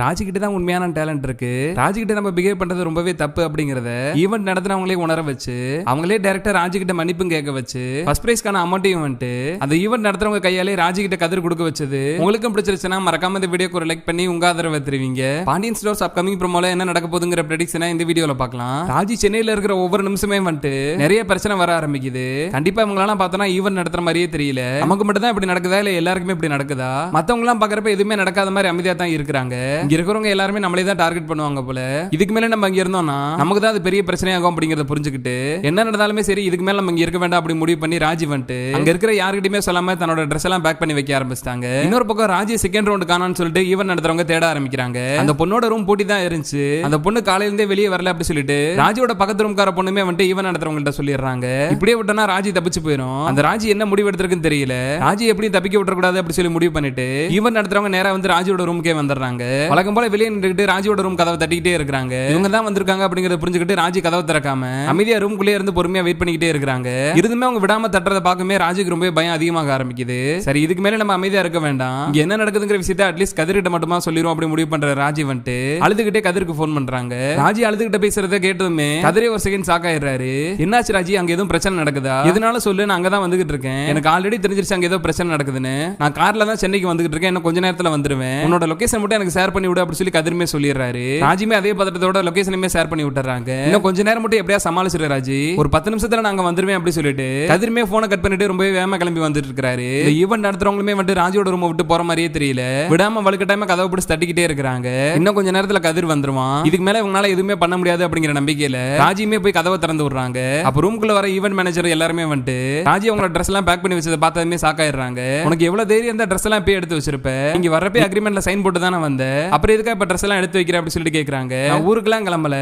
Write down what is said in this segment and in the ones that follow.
ராஜிக்கிட்ட தான் உண்மையான டேலண்ட் இருக்கு. ராஜிக்கிட்ட நம்ம பிஹேவ் பண்றது ரொம்பவே தப்பு அப்படிங்கறத ஈவெண்ட் நடத்தினவங்களே உணர வச்சு அவங்களே டேரக்டா ராஜிக்கிட்ட மன்னிப்பும் கேட்க வச்சு ஃபர்ஸ்ட் பிரைஸ்க்கான அமௌண்ட்டையும் வந்துட்டு அந்த ஈவெண்ட் நடத்துறவங்க கையாலே ராஜிக்கிட்ட கதிர் கொடுக்க வச்சது உங்களுக்கும் பிடிச்சிருச்சுன்னா மறக்காம இந்த வீடியோக்கு ஒரு லைக் பண்ணி உங்க ஆதரவை தருவீங்க. பாண்டியன் ஸ்டோர்ஸ் அப்கமிங் ப்ரோமோல என்ன நடக்க போதுங்கிற ப்ரெடிக்ஷனா இந்த வீடியோல பார்க்கலாம். ராஜி சென்னையில இருக்கிற ஒவ்வொரு நிமிஷமே வந்துட்டு நிறைய பிரச்சனை வர ஆரம்பிக்குது. கண்டிப்பா இவங்களெல்லாம் பார்த்தோன்னா ஈவெண்ட் நடத்துற மாதிரியே தெரியல. நமக்கு மட்டும் தான் இப்படி நடக்குதா? இல்ல எல்லாருக்குமே இப்படி நடக்குதா? மத்தவங்க எல்லாம் பாக்குறப்ப எதுவுமே நடக்காத மாதிரி அமைதியா தான் இருக்கிறாங்க. இங்க இருக்கிறவங்க எல்லாருமே நம்மளே தான் டார்கெட் பண்ணுவாங்க போல. இதுக்கு மேல நம்ம இங்க இருந்தோம்னா நமக்கு தான் அது பெரிய பிரச்சனையாகும் அப்படிங்கறத புரிஞ்சுக்கிட்டு என்ன நடந்தாலுமே சரி இதுக்கு மேல நம்ம இங்க இருக்க வேண்டாம் அப்படி முடிவு பண்ணி ராஜி வந்துட்டு அங்க இருக்கிற யாருக்கிட்டயுமே சொல்லாம தன்னோட ட்ரெஸ் எல்லாம் பேக் பண்ணி வைக்க ஆரம்பிச்சிட்டாங்க. இன்னொரு பக்கம் ராஜி செகண்ட் ரவுண்ட் காணான்னு சொல்லிட்டு ஈவன் நடத்துறவங்க தேட ஆரம்பிக்கிறாங்க. அந்த பொண்ணோட ரூம் பூட்டி தான் இருந்துச்சு அந்த பொண்ணு காலையில இருந்தே வெளியே வரல அப்படி சொல்லிட்டு ராஜியோட பக்கத்து ரூம்கார பொண்ணுமே வந்துட்டு ஈவன் நடத்துறவங்கள்ட்ட சொல்லிடுறாங்க. இப்படியே விட்டோம்னா ராஜி தப்பிச்சு போயிடும் அந்த ராஜி என்ன முடிவு எடுத்திருக்குன்னு தெரியல. ராஜி எப்படி தப்பிக்க விட்டுறக்கூடாது அப்படி சொல்லி முடிவு பண்ணிட்டு ஈவன் நடத்துறவங்க நேரா வந்து ராஜியோட ரூமுக்கே வந்துடுறாங்க. வழக்கம் போல வெளியே நின்றுட்டு ராஜியோட ரூம் கதவை தட்டிக்கிட்டே இருக்காங்க இவங்க தான் வந்திருக்காங்க அப்படிங்கறத புரிஞ்சுக்கிட்டு ராஜி கதவை திறக்காம அமைதியா ரூம்குள்ளே இருந்து பொறுமையா வெயிட் பண்ணிக்கிட்டே இருக்காங்க இருந்துமே அவங்க விடாம தட்டுறத பார்க்குமே ராஜுக்கு ரொம்ப பயம் அதிகமாக ஆரம்பிக்குது. சரி இதுக்கு மேல நம்ம அமைதியா இருக்க வேண்டாம். என்ன நடக்குதுங்கிற விஷயத்த அட்லீஸ்ட் கதிரிட்ட மட்டுமா சொல்லிரும் அப்படி முடிவு பண்ற ராஜி வந்துட்டு அழுதுகிட்டே கதிருக்கு போன் பண்றாங்க. ராஜி அழுதுகிட்ட பேசுறத கேட்டதுமே கதிரே ஒரு செகண்ட் ஷாக் ஆயிடுறாரு. என்னாச்சு ராஜி? அங்க எதுவும் பிரச்சனை நடக்குதா? எதனால சொல்லு நான் அங்கதான் வந்துகிட்டு இருக்கேன். எனக்கு ஆல்ரெடி தெரிஞ்சிருச்சு அங்க ஏதோ பிரச்சனை நடக்குதுன்னு. நான் கார்ல தான் சென்னைக்கு வந்துகிட்டு இருக்கேன். இன்னும் கொஞ்ச நேரத்துல வந்துருவேன். உன்னோட லொகேஷன் மட்டும் எனக்கு ஷேர் பண்ணி விடு அப்படின்னு சொல்லி கதிருமே சொல்லிடுறாரு. ராஜிமே அதே பதட்டத்தோட லொகேஷனுமே ஷேர் பண்ணி விட்டுறாங்க. இன்னும் கொஞ்ச நேரம் மட்டும் எப்படியா சமாளிச்சிரு ராஜி? ஒரு பத்து நிமிஷத்துல நாங்க வந்துருவேன் அப்படி சொல்லிட்டு கதிருமே போனை கட் பண்ணிட்டு ரொம்பவே வேகமா கிளம்பி வந்துட்டு இருக்காரு ஈவெண்ட் நடத்துறவங்களுமே வந்து ராஜியோட ரூம் விட்டு போற மாதிரியே தெரியல. விடாம வலுக்கட்டாம கதவை பிடிச்சி தட்டிக்கிட்டே இருக்கிறாங்க. இன்னும் கொஞ்ச நேரத்துல கதிர் வந்துருவான். இதுக்கு மேல இவங்களால எதுவுமே பண்ண முடியாது அப்படிங்கிற நம்பிக்கையில ராஜியுமே போய் கதவை திறந்து விடுறாங்க. அப்ப ரூம்குள்ள வர ஈவெண்ட் மேனேஜர் எல்லாருமே வந்துட்டு ராஜி அவங்களோட ட்ரெஸ் எல்லாம் பேக் பண்ணி வச்சதை பார்த்ததுமே சாக்காயிடுறாங்க உனக்கு எவ்வளவு தைரியம் இந்த ட்ரெஸ் எல்லாம் போய் எடுத்து வச்சிருப்ப. இங்க வரப்பே அக்ரிமெண்ட்ல சைன் போட்டு தானே வந்த? அப்புறம் எதுக்கா இப்ப ட்ரெஸ் எல்லாம் எடுத்து வைக்கிற அப்படி சொல்லிட்டு கேக்குறாங்க? நான் ஊருக்குலாம் கிளம்பல.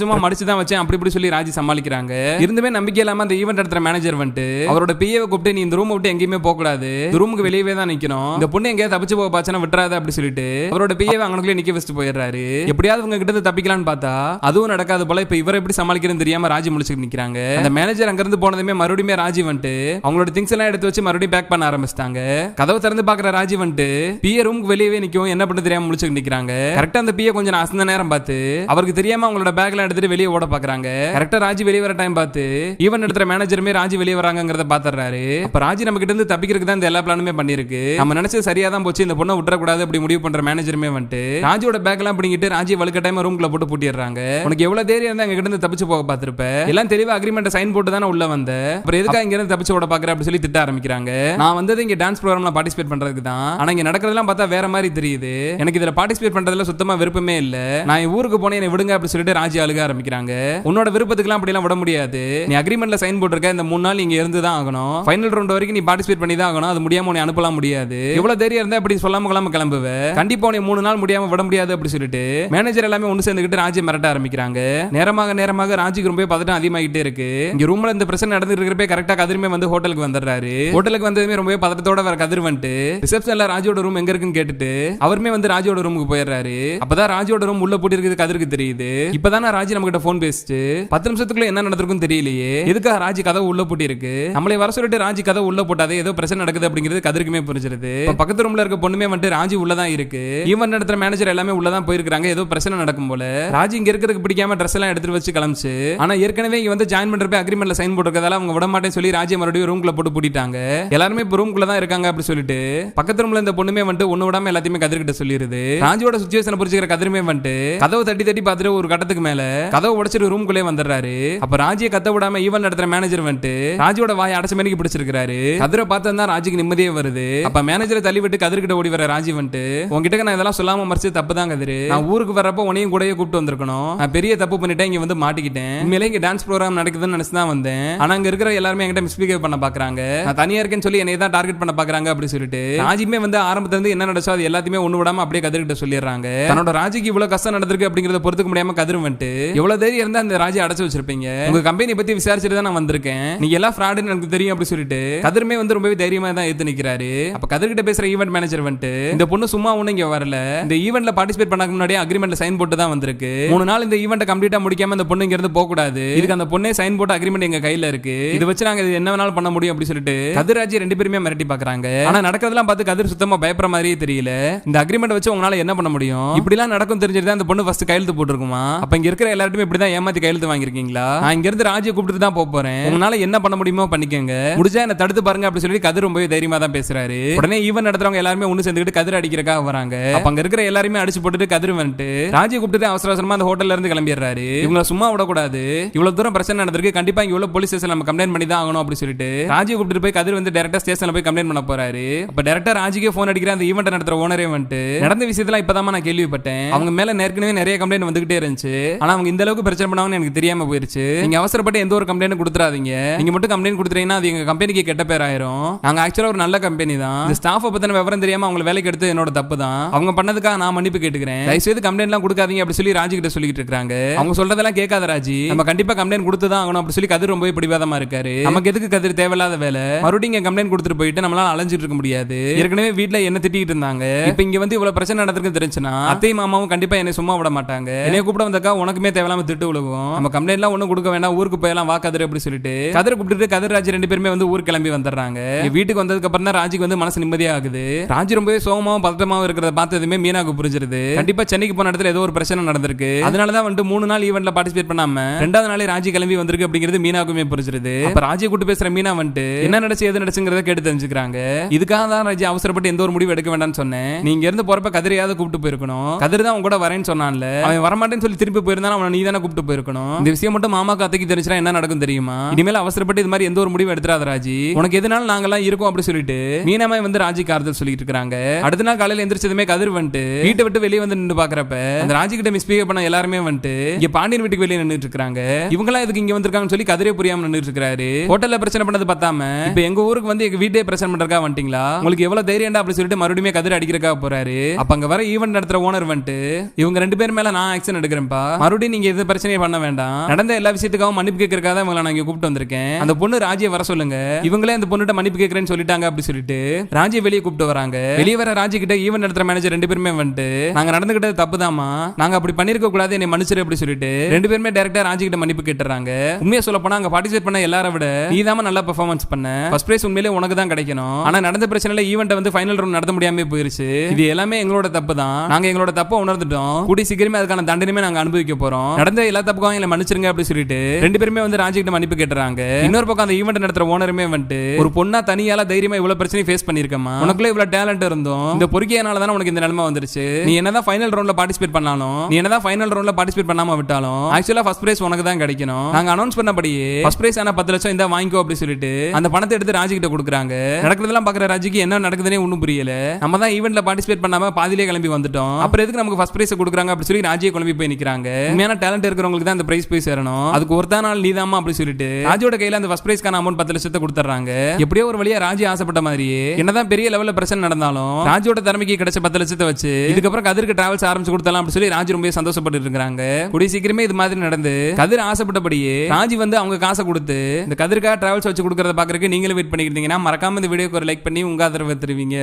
சும்மா மடிச்சு தான் வச்சேன் அப்படி இப்படி சொல்லி ராஜி சமாளிக்கிறாங்க. இருந்துமே நம்பிக்கை இல்லாம அந்த ஈவெண்ட் நடத்துற மேனேஜர் வந்துட்டு அவரோட பிஏவை கூப்பிட்டு நீ இந்த ரூம் விட்டு எங்கேயுமே போக கூடாது. ரூமுக்கு வெளியவே தான் நிக்கணும். இந்த பொண்ணு எங்கேயாவது தப்பிச்சு போக பாச்சுன்னா விட்டுறாத அப்படி சொல்லிட்டு அவரோட பிஏவை அங்கனுக்குள்ளே நிக்க வச்சுட்டு போயிடுறாரு. எப்படியாவது உங்க கிட்ட தப்பிக்கலாம்னு பார்த்தா அதுவும் நடக்காது போல இப்ப இவரை எப்படி சமாளிக்கிறதுன்னு தெரியாம ராஜி முடிச்சுட்டு நிக்கிறாங்க. அந்த மேனேஜர் அங்க இருந்து போனதுமே மறுபடியும் ராஜி வந்துட்டு அவங்களோட திங்ஸ் எல்லாம் எடுத்து வச்சு மறுபடியும் பேக் பண்ண ஆரம்பிச்சிட்டாங்க. கதவை திறந்து பாக்குற ராஜி வந்துட்டு பிஏ ரூமுக்கு வெளியவே நிக்கும் என்ன பண்ண தெரியாம முடிச்சுட்டு நிக்கிறாங்க கரெக்டா அந்த பிஏ கொஞ்சம் அசந்த நேரம் பார்த்து அவருக்கு தெரியாம அவங்களோட பேக் எல்லாம் எடுத்துட்டு வெளியே ஓட பாக்குறாங்க. கரெக்டா ராஜி வெளியே வர டைம் பார்த்து ஈவன் எடுத்துற மேனேஜருமே ராஜி வெளியே வராங்கிறத பாத்துறாரு. அப்ப ராஜி நம்ம கிட்ட இருந்து தப்பிக்கிறதுக்கு தான் இந்த எல்லா பிளானுமே பண்ணிருக்கு நம்ம நினைச்சது சரியா தான் போச்சு இந்த பொண்ணை விட்டுறக்கூடாது அப்படி முடிவு பண்ற மேனேஜருமே வந்துட்டு ராஜியோட பேக் எல்லாம் பிடிங்கிட்டு ராஜி வழுக்க டைம் ரூம்ல போட்டு பூட்டிடுறாங்க. உனக்கு எவ்வளவு தைரியம் இருந்தா எங்க கிட்ட இருந்து தப்பிச்சு போக பாத்துருப்ப. எல்லாம் தெளிவா அக்ரிமெண்ட் சைன் போட்டு தானே உள்ள வந்த. அப்புறம் எதுக்காக இங்க இருந்து தப்பிச்சு ஓட பாக்குற அப்படி சொல்லி திட்ட ஆரம்பிக்கிறாங்க. நான் வந்தது இங்க டான்ஸ் ப்ரோக்ராம்ல பார்ட்டிசிபேட் பண்றதுக்கு தான். ஆனா இங்க நடக்கிறதெல்லாம் பார்த்தா வேற மாதிரி தெரியுது. எனக்கு இதுல பார்ட்டிசிபேட் பண்றதுல சுத்தமா விருப்பமே இல்ல. நான் என் ஊருக்கு போனே என்னை விடுங்க அப்படி சொல்லிட்டு ராஜி அழுக ஆரம்பிக்கிறாங்க. உன்னோட விருப்பத்துக்குலாம் அப்படிலாம் விட முடியாது. நீ அக்ரிமெண்ட்ல சைன் போட்டிருக்க இந்த மூணு நாள் இங்க இருந்து தான் ஆகணும். ஃபைனல் ரவுண்ட் வரைக்கும் நீ பார்ட்டிசிபேட் பண்ணி தான் ஆகணும். அது முடியாம உன்னை அனுப்பலாம் முடியாது. எவ்வளவு தைரியம் இருந்தா அப்படி சொல்லாம கிளம்ப கிளம்புவ. கண்டிப்பா உன்னை மூணு நாள் முடியாம விட முடியாது அப்படி சொல்லிட்டு மேனேஜர் எல்லாமே ஒன்று சேர்ந்துக்கிட்டு ராஜி மிரட்ட ஆரம்பிக்கிறாங்க. நேரமாக நேரமாக ராஜிக்கு ரொம்ப பதட்டம் அதிகமாகிட்டே இருக்கு. இங்க ரூம்ல இந்த பிரச்சனை நடந்துட்டு இருக்கிறப்ப கரெக்டா கதிருமே வந்து ஹோட்டலுக்கு வந்துடுறாரு. ஹோட்டலுக்கு வந்ததுமே ரொம்ப பதட்டத்தோட வர கதிர் வந்துட்டு. ரிசப்ஷன்ல ராஜியோட ரூம் எங்க இருக்குன்னு கேட்டுட்டு அவருமே வந்து ராஜியோட ரூமுக்கு போயிடுறாரு. அப்பதான் ராஜியோட ரூம் உள்ள பூட்டி இருக்குது கதிருக்கு தெரியுது. இப்பதானே ராஜி நம்ம கிட்ட போன் பேசிட்டு பத்து நிமிஷத்துக்குள்ள என்ன நடந்திருக்கும் தெரியலையே. எதுக்காக ராஜி கதவு உள்ள பூட்டி இருக்கு நம்மளை வர சொல்லிட்டு ராஜி கதவு உள்ள போட்டாதே ஏதோ பிரச்சனை நடக்குது அப்படிங்கிறது கதிருக்குமே புரிஞ்சிருது. பக்கத்து ரூம்ல இருக்க பொண்ணுமே வந்துட்டு ராஜி உள்ளதான் இருக்கு. ஈவன் நடத்துற மேனேஜர் எல்லாமே உள்ளதான் போயிருக்காங்க ஏதோ பிரச்சனை நடக்கும் போல. ராஜி இங்க இருக்கிறதுக்கு பிடிக்காம ட்ரெஸ் எல்லாம் எடுத்துட்டு வச்சு கிளம்பிச்சு. ஆனா ஏற்கனவே இங்க வந்து ஜாயின் பண்றப்ப அக்ரிமெண்ட்ல சைன் போட்டிருக்கதால அவங்க விட மாட்டேன்னு சொல்லி ராஜி மறுபடியும் ரூம்ல போட்டு பூட்டிட்டாங்க. எல்லாருமே இப்ப ரூம்குள்ள தான் இருக்காங்க அப்படி சொல்லிட்டு. பக்கத்து ரூம்ல இந்த பொண்ணுமே வந்துட்டு ஒண்ணு விடாம எல்லாத்தையுமே கதிர்கிட்ட சொல்லிருது. ராஜியோட சுச்சுவேஷனை புரிஞ்சுக்கிற கதிரமே வந்துட்டு கதவை தட்டி தட்டி பாத்துட்டு ஒரு கட்டத்துக்கு மேல கதவு உடைச்சிட்டு ரூம்குள்ளே வந்துடுறாரு. அப்ப ராஜியை கத்த விடாம ஈவன் நடத்துற மேனேஜர் வந்துட்டு ராஜியோட வாய் அடைச்ச மேனிக்கு பிடிச்சிருக்காரு கதிரை பார்த்தா தான் ராஜிக்கு நிம்மதியே வருது. அப்ப மேனேஜரை தள்ளி விட்டு கதிர்கிட்ட ஓடி வர ராஜி வந்துட்டு உங்ககிட்ட நான் இதெல்லாம் சொல்லாம மறைச்சு தப்பு தான் கதிரு. நான் ஊருக்கு வரப்போ உனையும் கூடயே கூப்பிட்டு வந்திருக்கணும். நான் பெரிய தப்பு பண்ணிட்டேன் இங்க வந்து மாட்டிக்கிட்டேன். உண்மையிலே இங்க டான்ஸ் ப்ரோக்ராம் நடக்குதுன்னு நினைச்சு தான் வந்தேன். ஆனா அங்க இருக்கிற எல்லாருமே என்கிட்ட மிஸ்பிகேவ் பண்ண பாக்குறாங்க. நான் தனியா இருக்கேன்னு சொல்லி என்னை தான் டார்கெட் பண்ண பாக்குறாங்க அப்படின்னு சொல்லிட்டு ராஜிமே வந்து ஆரம்பத்துல இருந்து என்ன நடச்சோ அது எல்லாத்தையுமே ஒண்ணு விடாம அப்படியே கதிர்கிட்ட சொல்லிடுறாங்க. தன்னோட ராஜிக்கு இவ்வளவு கஷ்டம் நடந்திருக்கு அப்படிங்கறத பொறுத்துக்க முடியாம கதிர் வந்துட்டு எவ்வளவு தைரியம் இருந்தா அந்த ராஜி அடைச்சு வச்சிருப்பீங்க. உங்க கம்பெனி பத்தி விசாரிச்சுட்டு தான் நான் வந்திருக்கேன். நீங்க எல்லாம் ஃப்ராடுன்னு எனக்கு தெரியும் அப்படி சொல்லிட்டு கதிருமே வந்து ரொம்பவே தைரியமா தான் ஏத்து நிக்கிறாரு. அப்ப கதிர்கிட்ட பேசுற ஈவென்ட் மேனேஜர் வந்துட்டு இந்த பொண்ணு சும்மா ஒண்ணு இங்க வரல. இந்த ஈவெண்ட்ல பார்ட்டிசிபேட் பண்ணக்கு முன்னாடியே அக்ரிமெண்ட்ல சைன் போட்டு தான் வந்திருக்கு. மூணு நாள் இந்த ஈவெண்ட்டை கம்ப்ளீட்டா முடிக்காம இந்த பொண்ணு இங்க இருந்து போக கூடாது. இதுக்கு அந்த பொண்ணே சைன் போட்டு அக்ரிமெண்ட் எங்க கையில இருக்கு. இது வச்சு நாங்க இது என்ன வேணாலும் பண்ண முடியும் அப்படி சொல்லிட்டு கதிராஜி ரெண்டு பேருமே மிரட்டி பாக்குறாங்க ஆனா நடக்கிறதெல்லாம் பார்த்து கதிர் சுத்தமா பயப்படுற மாதிரியே தெரியல. இந்த அக்ரிமெண்ட் வச்சு உங்களால என்ன பண்ண முடியும்? இப்படிலாம் நடக்கும் தெரிஞ்சிட்டு அந்த பொண்ணு ஃபர்ஸ்ட் கையெழுத்து போட்டுருக்குமா? அப்ப இங்க இருக்கிற எல்லாருமே இப்படிதான் ஏமாத்தி கையெழுத்து வாங்கிருக்கீங்களா நான் இங்க இருந்து ராஜியை கூப்பிட்டு தான் போக போறேன். உங்களால என்ன பண்ண முடியுமோ பண்ணிக்கங்க. முடிஞ்சா என்ன தடுத்து பாருங்க அப்படி சொல்லி கதிர் ரொம்பவே தைரியமா தான் பேசுறாரு. உடனே ஈவன் நடத்துறவங்க எல்லாருமே ஒண்ணு சேர்ந்துக்கிட்டு கதிர் அடிக்கிறக்காக வராங்க. அப்ப அங்க இருக்கிற எல்லாருமே அடிச்சு போட்டுட்டு கதிர் வந்துட்டு ராஜியை கூப்பிட்டு அவசர அவசரமா அந்த ஹோட்டல்ல இருந்து கிளம்பிடுறாரு. இவங்கள சும்மா விடக்கூடாது. இவ்வளவு தூரம் பிரச்சனை நடந்திருக்கு. கண்டிப்பா இங்க உள்ள போலீஸ் ஸ்டேஷன் நம்ம கம்ப்ளைண்ட் பண்ணி தான் ஆகணும் அப்படி சொல்லிட்டு ராஜியை கூப்பிட்டு போய் கதிர் வந்து டேரக்டா ஸ்டேஷன்ல போய் கம்ப்ளைண்ட் பண்ண போறாரு. அப்ப டேரக்டா ராஜிக்கே போன் அடிக்கிற அந்த ஈவெண்ட் நடத்துற ஓனரே வந்துட்டு நடந்த விஷயத்துல இப்பதான் நான் கேள்விப்பட்டேன். அவங்க மேல ஏற்கனவே நிறைய கம்ப்ளைண்ட் வந்துகிட்டே இருந்துச்சு. ஆனா அவங்க இந்த அளவுக்கு பிரச்சனை பண்ணாங்கன்னு எனக்கு தெரியாம போயிருச்சு. நீங்க அவசரப்பட்டு எந்த ஒரு கம்ப்ளைண்ட் கொடுத்துறாதீங்க. நீங்க மட்டும் கம்ப்ளைண்ட் கொடுத்துறீங்கன்னா அது எங்க கம்பெனிக்கு கெட்ட பேர் ஆயிரும் நாங்க ஆக்சுவலா ஒரு நல்ல கம்பெனி தான். இந்த ஸ்டாஃப் பத்தின விவரம் தெரியாம அவங்களை வேலைக்கு எடுத்து என்னோட தப்பு தான். அவங்க பண்ணதுக்காக நான் மன்னிப்பு கேட்டுக்கிறேன். தயவுசெய்து கம்ப்ளைண்ட் எல்லாம் கொடுக்காதீங்க அப்படி சொல்லி ராஜி கிட்ட சொல்லிட்டு இருக்காங்க. அவங்க சொல்றதெல்லாம் கேட்காத ராஜி. நம்ம கண்டிப்பா கம்ப்ளைண்ட் கொடுத்து தான் ஆகணும் அப்படி சொல்லி கதிர் ரொம்பவே பிடிவாதமா இருக்காரு. நமக்கு எதுக்கு கதிர் தேவையில்லாத வேலை? மறுபடியும் இங்க கம்ப்ளைண்ட் கொடுத்துட்டு போயிட்டு நம்மளால அலைஞ்சிட்டு இருக்க முடியாது. ஏற்கனவே வீட்டுல என்ன திட்டிட்டு இருந்தாங்க? இப்ப இங்க வந்து இவ்வளவு பிரச்சனை நடந்திருக்கு தெரிஞ்சுன்னா அத்தை மாமாவும் கண்டிப்பா என்னை சும்மா விட மாட்டாங்க. என்னைய கூப்பிட வந்தக்கா உனக்குமே தேவையில்லாம திட்டு விழுகும். நம்ம கம்ப்ளைண்ட் எல்லாம் ஒண்ணும் கொடுக்க வேண்டாம் ஊருக்கு போயெல்லாம் வா கதிர் அப்படி சொல்லிட்டு கதிரை கூப்பிட்டு கதிர் ரெண்டு பேருமே வந்து ஊர் கிளம்பி வந்துடுறாங்க. வீட்டுக்கு வந்ததுக்கு அப்புறம் தான் ராஜிக்கு வந்து மனசு நிம்மதியா ஆகுது. ராஜி ரொம்பவே சோகமாவும் பதட்டமாவும் இருக்கிறத பார்த்ததுமே மீனாக்கு புரிஞ்சிருது. கண்டிப்பா சென்னைக்கு போன இடத்துல ஏதோ ஒரு பிரச்சனை நடந்திருக்கு. அதனாலதான் வந்து மூணு நாள் ஈவெண்ட்ல பார்ட்டிசிபேட் பண்ணாம ரெண்டாவது நாளே ராஜி கிளம்பி வந்திருக்கு அப்படிங்கிறது மீனாக்குமே புரிஞ்சிருது. அப்ப ராஜி கூட்டு பேசுற மீனா வந்துட்டு என்ன நடச்சு எது நடச்சுங்கிறத கேட்டு தெரிஞ்சுக்கிறாங்க. இதுக்காக தான் ராஜி அவசரப்பட்டு எந்த ஒரு முடிவு எடுக்க வேண்டாம்னு சொன்னேன். நீங்க இருந்து போறப்ப கதிரையாவது கூப்பிட்டு போயிருக்கணும். கதிர் தான் கூட வரேன்னு சொன்னான்ல. அவன் வரமாட்டேன்னு சொல்லி திருப்பி போயிருந்தா அவனை நீ தானே கூப்பிட்டு போயிருக்கணும். இந்த விஷயம் மட்டும் மாமாக்கு அத்தைக்கு தெரிஞ்சுனா என்ன நடக்கும் தெரியுமா? இனிமேல் அவசரப்பட்டு இது மாதிரி எந்த ஒரு முடிவு எடுத்துறாத ராஜி. உனக்கு எதுனாலும் நாங்கெல்லாம் இருக்கோம் அப்படி சொல்லிட்டு மீனாமே வந்து ராஜிக்கு ஆறுதல் சொல்லிட்டு இருக்காங்க. அடுத்த நாள் காலையில எந்திரிச்சதுமே கதிர் வந்துட்டு வீட்டை விட்டு வெளியே வந்து நின்று பாக்குறப்ப அந்த ராஜி கிட்ட மிஸ்பிஹேவ் பண்ண எல்லாருமே வந்துட்டு இங்க பாண்டியன் வீட்டுக்கு வெளியே நின்னுட்டு இருக்காங்க. இவங்கலாம் இதுக்கு இங்க வந்திருக்காங்கன்னு சொல்லி கதிரே புரியாம நின்னுட்டு இருக்காரு. ஹோட்டல்ல பிரச்சனை பண்ணது பார்த்தாம இப்ப எங்க ஊருக்கு வந்து எங்க வீட்டே பிரச்சனை பண்றக்கா வந்துட்டீங்களா உங்களுக்கு எவ்வளவு தைரியம்டா அப்படி சொல்லிட்டு மறுபடியும் கதிர அடிக்கிறக்கா போறாரு. அப்ப அங்க வர ஈவெண்ட் நடத்துற ஓனர் வந்துட்டு இவங்க ரெண்டு பேர் மேல நான் ஆக்ஷன் எடுக்கிறேன்ப்பா. மறுபடியும் நீங்க எது பிரச்சனையும் பண்ண வேண்டாம். நடந்த எல்லா விஷயத்துக்காகவும் மன்னிப்பு கேட்கறக்காக தான் இவங்களை நான் இங்க கூப்பிட்டு வந்திருக்கேன். அந்த பொண்ணு ராஜியை வர சொல்லுங்க. இவங்களே அந்த பொண்ணுகிட்ட மன்னிப்பு கேட்கறேன்னு சொல்லிட்டாங்க அப்படி சொல்லிட்டு ராஜியை வெளியே கூப்பிட்டு வராங்க. வெளியே வர ராஜி கிட்ட ஈவெண்ட் நடத்துற மேனேஜர் ரெண்டு பேருமே வந்துட்டு நாங்க நடந்துகிட்டது தப்புதாம்மா. நாங்க அப்படி பண்ணிருக்க கூடாது என்னை மன்னிச்சிரு அப்படி சொல்லிட்டு ரெண்டு பேருமே டேரக்டா ராஜி கிட்ட மன்னிப்பு கேட்டுறாங்க. உண்மையா சொல்ல போனா அங்க பார்ட்டிசிபேட் பண்ண எல்லாரை விட நீ தான் நல்லா பெர்ஃபார்மன்ஸ் பண்ண. ஃபர்ஸ்ட் பிரைஸ் உண்மையிலே உனக்கு தான் கிடைக்கணும். ஆனா நடந்த பிரச்சனைல ஈவெண்ட் வந்து ஃபைனல் ரவுண்ட் நடத்த முடியாம போயிருச்சு. இது எல்லாமே எங்களோட தப்பு தான் நாங்க எங்களோட தப்ப உணர்ந்துட்டோம். கூடி சீக்கிரமே அதுக்கான தண்டனையுமே நாங்க அனுபவிக்க போறோம். நடந்த எல்லா தப்புக்கும் எங்களை மன்னிச்சிருங்க அப்படின்னு சொல்லிட்டு ரெண்டு பேருமே வந்து ராஜி கிட்ட மன்னிப்பு கேட்டுறாங்க. இன்னொரு பக்கம் அந்த ஈவெண்ட் நடத்துற ஓனருமே வந்துட்டு ஒரு பொண்ணா தனியால தைரியமா இவ்வளவு பிரச்சனை ஃபேஸ் பண்ணிருக்கமா உனக்குள்ள இவ்வளவு டேலண்ட் இருந்தோம் இந்த பொறுக்கியனால தானே உனக்கு இந்த நிலைமை வந்துருச்சு. நீ என்னதான் ஃபைனல் ரவுண்ட்ல பார்ட்டிசிபேட் பண்ணாலும் நீ என்னதான் ஃபைனல் ரவுண்ட்ல பார்ட்டிசிபேட் பண்ணாம விட்டாலும் ஆக்சுவலா ஃபர்ஸ்ட் பிரைஸ் உனக்கு தான் கிடைக்கணும். நாங்க அனௌன்ஸ் பண்ணபடியே ஃபர்ஸ்ட் பிரைஸ் ஆனா பத்து லட்சம் இந்த வாங்கிக்கோ அப்படின்னு சொல்லிட்டு அந்த பணத்தை எடுத்து ராஜி கிட்ட கொடுக்குறாங்க. நடக்கிறதெல்லாம் பாக்குற ராஜிக்கு என்ன நடக்குதுன்னே ஒன்றும் புரியல. நம்ம தான் ஈவெண்ட்ல பார்ட்டிசிபேட் பண்ணாம பாதிலே கிளம்பி வந்துட்டோம். அப்புறம் எதுக்கு நமக்கு ஃபர்ஸ்ட் பிரைஸ் கொடுக்குறாங்க அப்படி சொல்லி ராஜியை குழம்பி போய் நிக்கிறாங்க. உண்மையான டேலண்ட் இருக்கிறவங்களுக்கு தான் அந்த பிரைஸ் போய் சேரணும். அதுக்கு ஒருத்தா நாள் நீதாமா அப்படி சொல்லிட்டு ராஜியோட கையில அந்த ஃபர்ஸ்ட் பிரைஸ்க்கான அமௌண்ட் பத்து லட்சத்தை கொடுத்துறாங்க எப்படியோ ஒரு வழியா ராஜி ஆசைப்பட்ட மாதிரியே என்னதான் பெரிய லெவல்ல பிரச்சனை நடந்தாலும் ராஜியோட திறமைக்கு கிடைச்ச பத்து லட்சத்தை வச்சு இதுக்கப்புறம் கதிருக்கு டிராவல்ஸ் ஆரம்பிச்சு கொடுத்தலாம் அப்படி சொல்லி ராஜி ரொம்ப சந்தோஷப்பட்டு இருக்காங்க கூடிய சீக்கிரமே இது மாதிரி நடந்து கதிர் ஆசைப்பட்டபடியே ராஜி வந்து அவங்க காசை கொடுத்து இந்த கதிர்க்கா டிராவல்ஸ் வச்சு கொடுக்கறத பாக்குறதுக்கு நீங்களும் வெயிட் பண்ணிக்கிட்டீங்கன்னா மறக்காம இந்த வீடியோக்கு ஒரு லைக் பண்ணி உங்க ஆதரவு தருவீங்க.